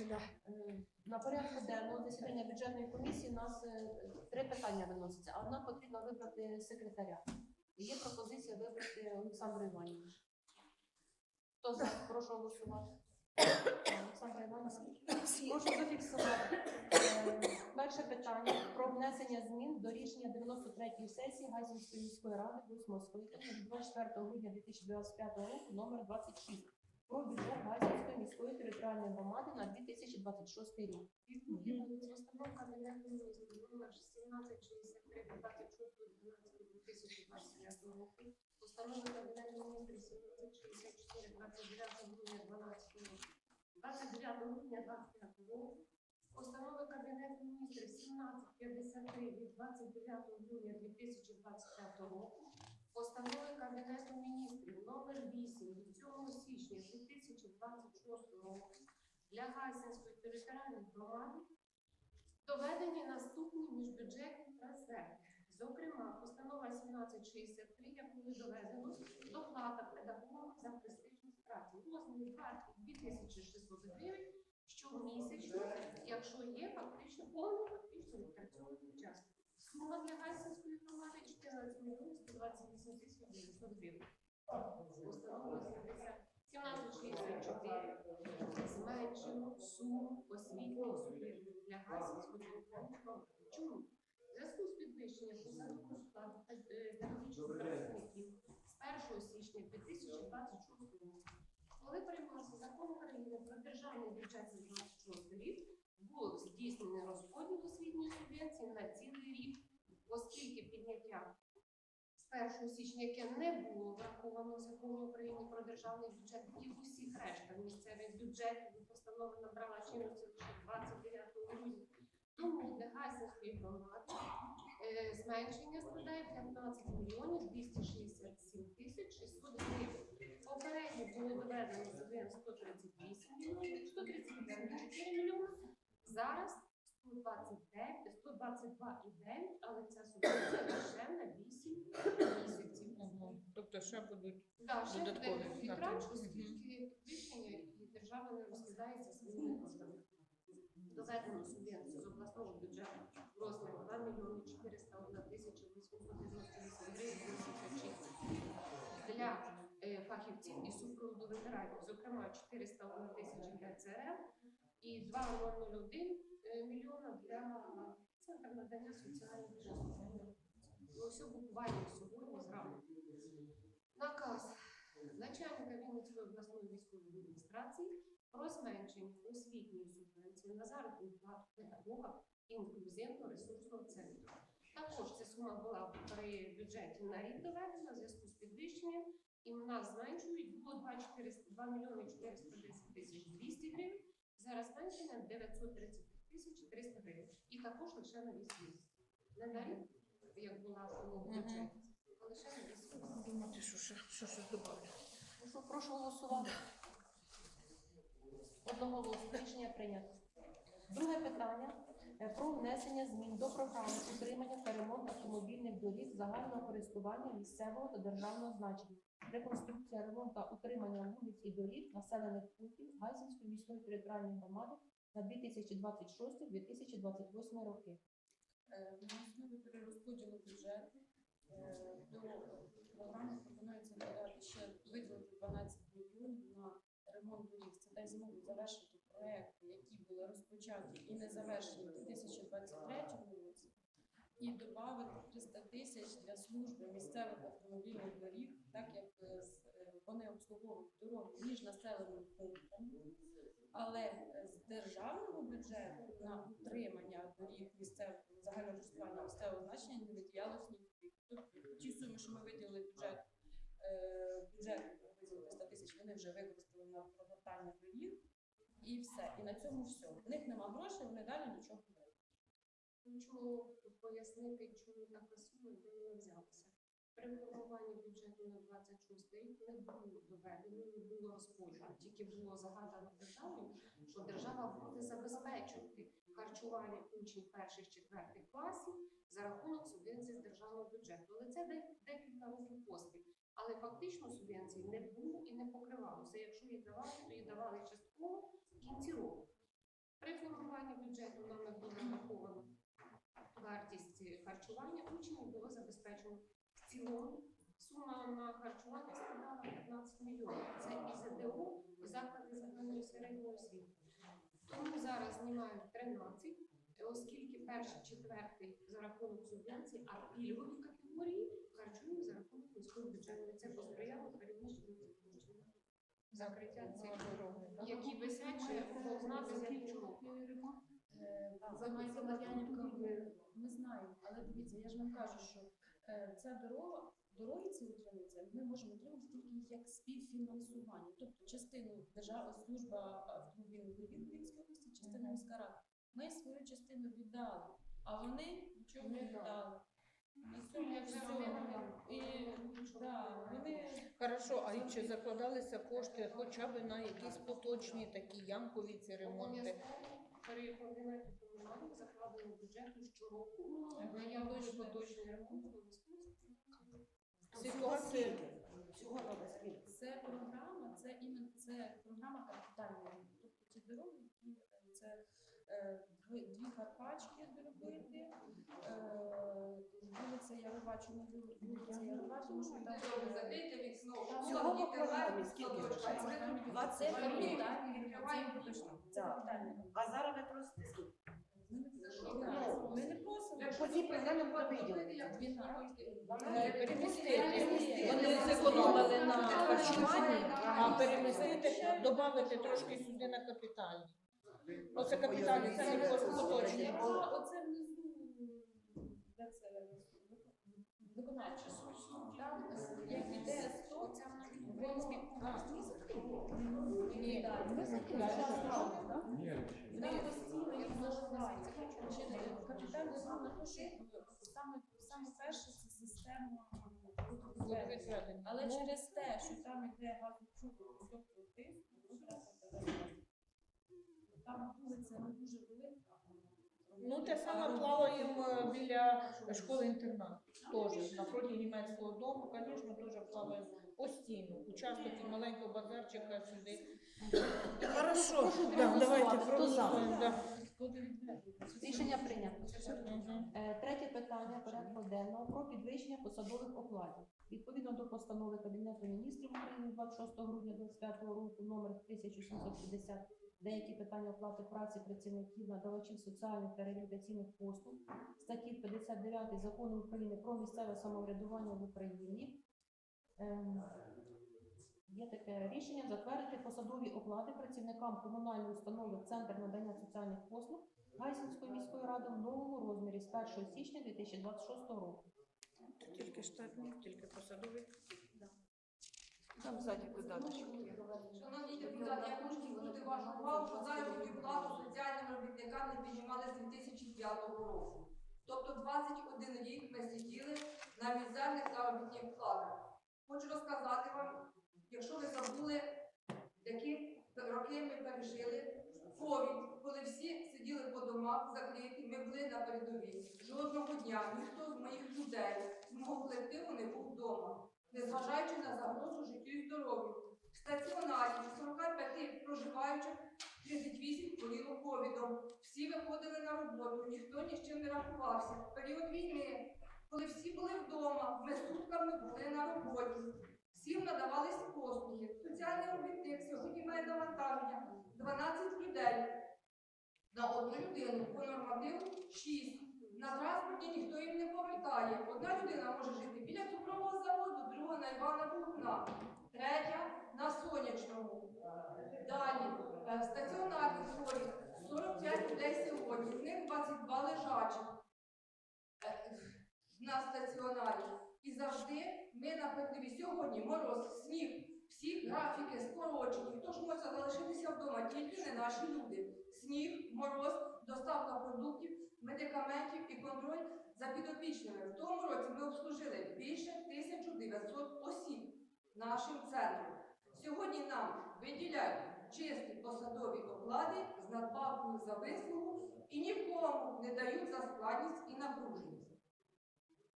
Е, На порядку денного засідання бюджетної комісії у нас е, три питання виносяться, а нам потрібно вибрати секретаря. Є пропозиція вибрати Олександру Іванівну. Хто за? Прошу голосувати. Олександра Іванівна. Прошу зафіксувати. Е, Перше питання про внесення змін до рішення 93-ї сесії Гайзенської міської ради 8 скликання 24 грудня 2025 року номер 26 про бюджет Гайзенської міської територіальної громади на 2026 рік. Постанова Кабінету Міністрів номер 1763 26 2025 року. Постанова Кабінету Міністрів 1764 29 грудня 12 року. 29 грудня 25 року. Постанова Кабінету Міністрів 1753 від 29 грудня 2025 року. Постанови Кабінету Міністрів номер 8 від 7 січня 2026 року для Гайсинської територіальної громади доведені наступні міжбюджетні трансферти. Зокрема, постанова 1763, якою доведено доплата педагогам за престижність праці у вартості 2600 гривень щомісячно, якщо є фактично повний фактично відпрацьований час. Для Гайсинської громади 14 мільйонів 128 тисяч 900 гривень. 1764 зменшено суму освітніх суб'єктів для територіальної. Чому? Зв'язку з підвищенням посадового складу працівників з 1 січня 2026 року, коли приймався закон України про державний бюджет на 26 рік, був здійснений розподіл освітньої субвенції на цілий рік, оскільки підняття з 1 січня, яке не було враховано в законі України про державний бюджет і в усіх рештах місцевих бюджетів постанова набрала чинності лише 29 грудня. Тому для Гайсинської громади е, зменшення складає 15 мільйонів 267 тисяч 600 гривень. Попередньо було доведено субвенцію 138 мільйонів, 138,4 мільйони. Зараз 129, 122,9, але ця субвенція лише на 8 місяців. Тобто ще будуть Да, ще буде Додаткові, так. відрач, оскільки підвищення і держава не розглядається своїми коштами. Доведено субвенцію з обласного бюджету в розмірі 2 мільйони 401 тисяча 898 гривень 86 для е, фахівців і супроводу ветеранів, зокрема 401 тисяча для ЦРМ і 2,001 е, мільйона для надання соціальних послуг. Ну, все буквально сьогодні зранку. Наказ начальника Вінницької обласної військової адміністрації про зменшення освітньої субвенції на заробітну плату педагога інклюзивно-ресурсного центру. Також ця сума була при бюджеті на рік доведена в зв'язку з підвищенням, і в нас зменшують було 2, 400, 2 мільйони 410 тисяч 200 гривень, зараз зменшення 930 тисяч 300 гривень. І також лише на 8 місяців. Не на рік, як була в бюджеті, а лише на 8 місяців. думати, що ще що щось добавлю. Прошу, прошу голосувати. Одноголосно рішення прийнято. Друге питання е, про внесення змін до програми утримання та ремонт автомобільних доріг загального користування місцевого та державного значення. Реконструкція, ремонт та утримання вулиць і доріг населених пунктів Гайсинської міської територіальної громади на 2026-2028 роки. Е, На основі перерозподілу бюджету е, до програми пропонується надати ще виділити 12 мільйонів на ремонт доріг. Це дасть змогу завершити проекти, які були розпочаті і не завершені у 2023 році, і додати 300 тисяч для служби місцевих автомобільних доріг, так як е, е, вони обслуговують дороги між населеними пунктами. Але з державного бюджету на утримання доріг місцевого загального користування місцевого значення не виділялось ніяких. Тобто ті суми, що ми виділили бюджет, е, бюджет виділили 300 тисяч, вони вже використали на прогортання доріг і все. І на цьому все. В них нема грошей, вони далі нічого не дають. Чому пояснити, чому така сума де вона взялася? При формуванні бюджету на 26 не було доведено, не було розпочено. Тільки було загадано державою, що держава буде забезпечувати харчування учнів перших четвертих класів за рахунок субвенцій з державного бюджету. Але це декілька років поспіль. Але фактично субвенцій не було і не покривалося. Якщо її давали, то її давали частково в кінці року. При формуванні бюджету нам не було нараховано вартість харчування, учнів було забезпечено. В цілому сума на харчування складала 15 мільйонів. Це і ЗДО, і заклади загальної середньої освіти. Тому зараз знімають 13, оскільки перший, четвертий за рахунок субвенцій, а пільгові категорії харчуємо за рахунок міського бюджету. Це посприяло переміщенню. Закриття цих дорог, які висять, чи знати, з яких чого. Е, ми- знаємо, але дивіться, я ж вам кажу, що ця дорога, дороги ці утримуються, ми можемо отримати тільки як співфінансування. Тобто частину Державна служба автомобільних доріг Львівської області, частину міська рада. Ми свою частину віддали, а вони нічого не віддали. На цьому все. І да, вони Хорошо, а і чи закладалися кошти хоча б на якісь поточні такі ямкові ці ремонти? Координаті комунальних закладено бюджету щороку на явище поточний. Ситуація Всього скільки? Це програма, це іменно це програма капітальна. Тобто ці дороги, це е, дві, Карпачки доробити, е, вулиця Яровачу, не вули- вулиця Яровачу, тому що там Закрийте вікно. Всього по програмі скільки? це Двадцять капітальний мільйонів. ремонт, це Так. капітальний. А зараз ви просите скільки? Ми не просимо. Ми не просимо. По цій програмі буде виділено. Е, перемістити. Вони зекономили на харчуванні, а перемістити, додати трошки сюди на капітальні. Оце капітальні, це не поточні. Оце внизу, де це виконавча Там е, як іде 100, Оце вона в принципі, Ні. Ми закриваємо. Нам постійно. Капітальний план саме, саме перше це система Водовідведення. Але через те, що там іде газочук треба перевести. там вулиця не дуже велика. Ну, те саме плаваємо е, біля школи-інтернату. Теж напроти німецького дому, звісно, теж плаваємо постійно. Участок і маленького базарчика сюди. Хорошо, да, давайте Хто за? да. Рішення прийнято. Мгм. Е, Третє питання порядку денного про підвищення посадових окладів. Відповідно до постанови Кабінету міністрів України 26 грудня 2025 року номер 1750 деякі питання оплати праці працівників, надавачів соціальних та реабілітаційних послуг статті 59 Закону України про місцеве самоврядування в Україні. Ем, Є таке рішення затвердити посадові оклади працівникам комунальної установи Центр надання соціальних послуг Гайсинської міської ради в новому розмірі з 1 січня 2026 року. Тільки штатні, тільки посадові. Там ззаді додаточки. Шановні депутати, я хочу вашу увагу, що заробітну плату соціальним робітникам не піднімали з 2005 року. Тобто 21 рік ми сиділи на мізерних заробітних платах. Хочу розказати вам, якщо ви забули, які роки ми пережили, ковід, коли всі сиділи по домах закриті, ми були на передовій. Жодного дня ніхто з моїх людей, з мого колективу не був вдома, незважаючи на загрозу життю і здоров'ю. В стаціонарі 45 проживаючих 38 хворіло ковідом. Всі виходили на роботу, ніхто ні з чим не рахувався. В період війни, коли всі були вдома, ми сутками були на роботі. Всім надавались послуги. Соціальний робітник сьогодні має навантаження 12 людей на одну людину по нормативу 6. На транспорті ніхто їм не повертає. Одна людина може жити біля цукрового заводу, друга на Івана Богуна, третя на сонячному. Далі е, стаціонарні хворі 45 людей сьогодні, з них 22 лежачих е, на стаціонарі. І завжди ми на сьогодні мороз, сніг, всі графіки скорочені. Хто ж може залишитися вдома? Тільки не наші люди. Сніг, мороз, доставка продуктів, медикаментів і контроль за підопічними. В тому році ми обслужили більше 1900 осіб нашим центром. Сьогодні нам виділяють чисті посадові оклади з надбавкою за вислугу і нікому не дають за складність і напруженість.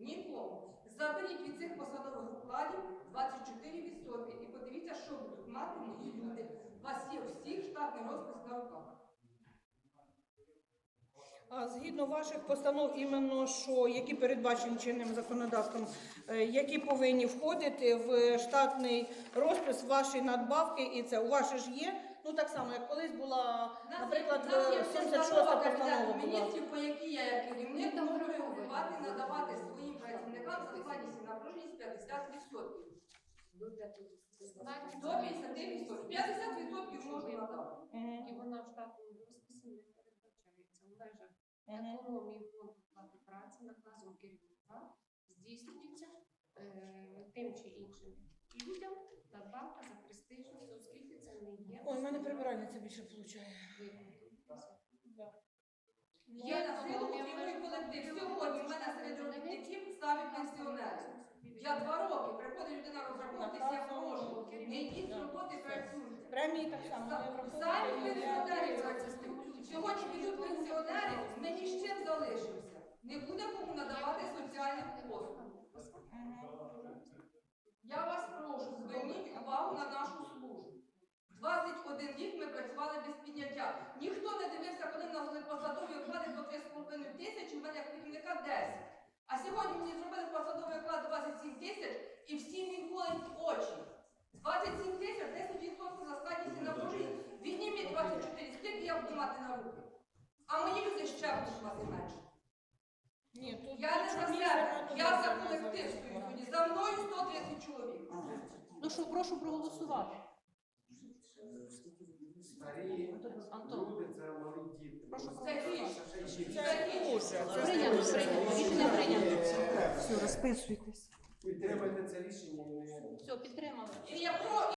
Нікому. Заберіть від цих посадових окладів 24% і подивіться, що будуть мати мої люди. У вас є всіх штатний розпис на руках. А згідно ваших постанов, іменно що які передбачені чинним законодавством, е, які повинні входити в штатний розпис ваші надбавки, і це у вас ж є. Ну так само, як колись була, наприклад, у нас є е, постанова 76-та постанова була. міністрів, по якій я як керівник можу регулювати, надавати своїм працівникам за складність і напруженість 50%. До 50%. 50% можу надавати. Мгм. І вона в штатному розписі не передбачається. В межах Мгм. Економії фонду оплати праці наказом керівника здійснюється е, тим чи іншим людям надбавка за престижність, оскільки це не є. Ой, в мене прибиральниця більше получає. Є на силу цілий колектив. Сьогодні в мене серед робітників ставить пенсіонерів. Я два роки, приходить людина розраховуватись, я прошу. Не йдіть з роботи, працюйте. Премії так само Самі пенсіонери працюють. Сьогодні підуть пенсіонери, мені з чим залишився. Не буде кому надавати соціальних послуг. Я вас прошу, зверніть увагу на нашу службу. 21 рік ми працювали без підняття. Ніхто не дивився, коли нас були посадові оклади по 3,5 тисячі, у мене як керівника 10. А сьогодні мені зробили посадовий оклад 27 тисяч і всім він колить в очі. 27 тисяч, 10% за складність і напруженість. Відніміть 24, скільки я буду мати на руки? А мої люди ще будуть мати менше. Ні, тут Я не за себе, я за колектив стою сьогодні. За мною 130 чоловік. Ну що, прошу проголосувати. Старі Антон. люди це малі діти. Прошу Це річ. Це дуже. Це Прийнято, прийнято. Рішення прийнято. Підтримайте це рішення. і не- Все, підтримали. І я про